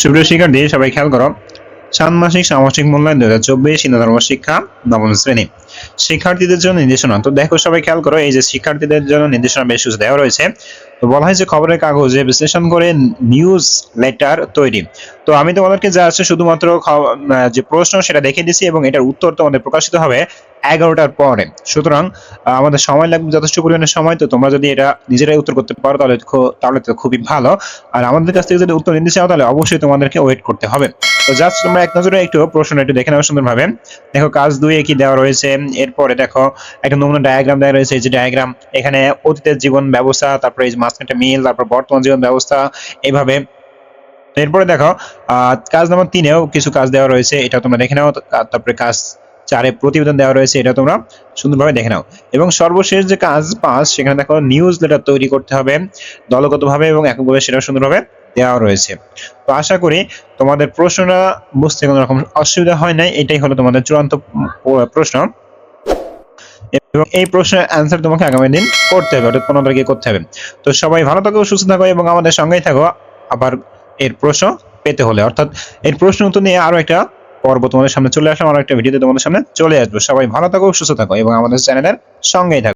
সুপ্রিয় শিক্ষার্থী, সবাই খেয়াল করো মূল্যায়ন দুই হাজার চব্বিশ শিক্ষা নবম শ্রেণি। শিক্ষার্থীদের জন্য নির্দেশনা, তো দেখো সবাই খেয়াল করো, এই যে শিক্ষার্থীদের জন্য নির্দেশনা বেশ কিছু দেওয়া রয়েছে। তো বলা হয় যে খবরের কাগজে বিশ্লেষণ করে নিউজ লেটার তৈরি। তো আমি তোমাদেরকে যা আছে শুধুমাত্র যে প্রশ্ন সেটা দেখে দিছি এবং এটার উত্তর তোমাদের প্রকাশিত হবে এগারোটার পরে। সুতরাং আমাদের সময় লাগবে যথেষ্ট পরিমাণে সময়, তো তোমরা যদি এটা নিজেরাই উত্তর করতে পারো, তাহলে তাহলে তো খুবই ভালো। আর আমাদের কাছ থেকে যদি উত্তর নিতে চাও, তাহলে অবশ্যই তোমাদেরকে ওয়েট করতে হবে। তো জাস্ট তোমরা এক নজরে একটু প্রশ্ন একটু দেখে নাও সুন্দরভাবে। দেখো, কাজ দুইয়ে কি দেওয়া রয়েছে? এরপরে দেখো, একটা নমুনা ডায়াগ্রাম দেওয়া রয়েছে। যে ডায়াগ্রাম এখানে অতীতের জীবন ব্যবস্থা, তারপরে এই যে মাঝখানে একটা মিল, তারপর বর্তমান জীবন ব্যবস্থা এইভাবে এরপরে দেখো কাজ নম্বর তিনেও কিছু কাজ দেওয়া রয়েছে, এটা তোমরা দেখে নাও। তারপরে কাজ চারে প্রতিবেদন দেওয়া রয়েছে, এটা তোমরা সুন্দরভাবে দেখে নাও। এবং সর্বশেষ যে কাজ পাঁচ সেখানে দেখো নিউজ লেটার তৈরি করতে হবে, দলগতভাবে এবং এককভাবে সেটা সুন্দরভাবে দেওয়া রয়েছে। তো আশা করি তোমাদের প্রশ্নটা বুঝতে কোনো রকম অসুবিধা হয় নাই, এটাই হলো তোমাদের চূড়ান্ত প্রশ্ন। এবং এই প্রশ্নের অ্যান্সার তোমাকে আগামী দিন করতে হবে, অর্থাৎ পনেরো তারিখে করতে হবে। তো সবাই ভালো থাকো, সুস্থ থাকো এবং আমাদের সঙ্গেই থাকো। আবার এর প্রশ্ন পেতে হলে, অর্থাৎ এর প্রশ্ন উত্তর নিয়ে আরও একটা পর্ব তোমাদের সামনে চলে আসলাম আর একটা ভিডিওতে তোমাদের সামনে চলে আসব। সবাই ভালো থাকো, সুস্থ থাকো এবং আমাদের চ্যানেলের সঙ্গেই থাকো।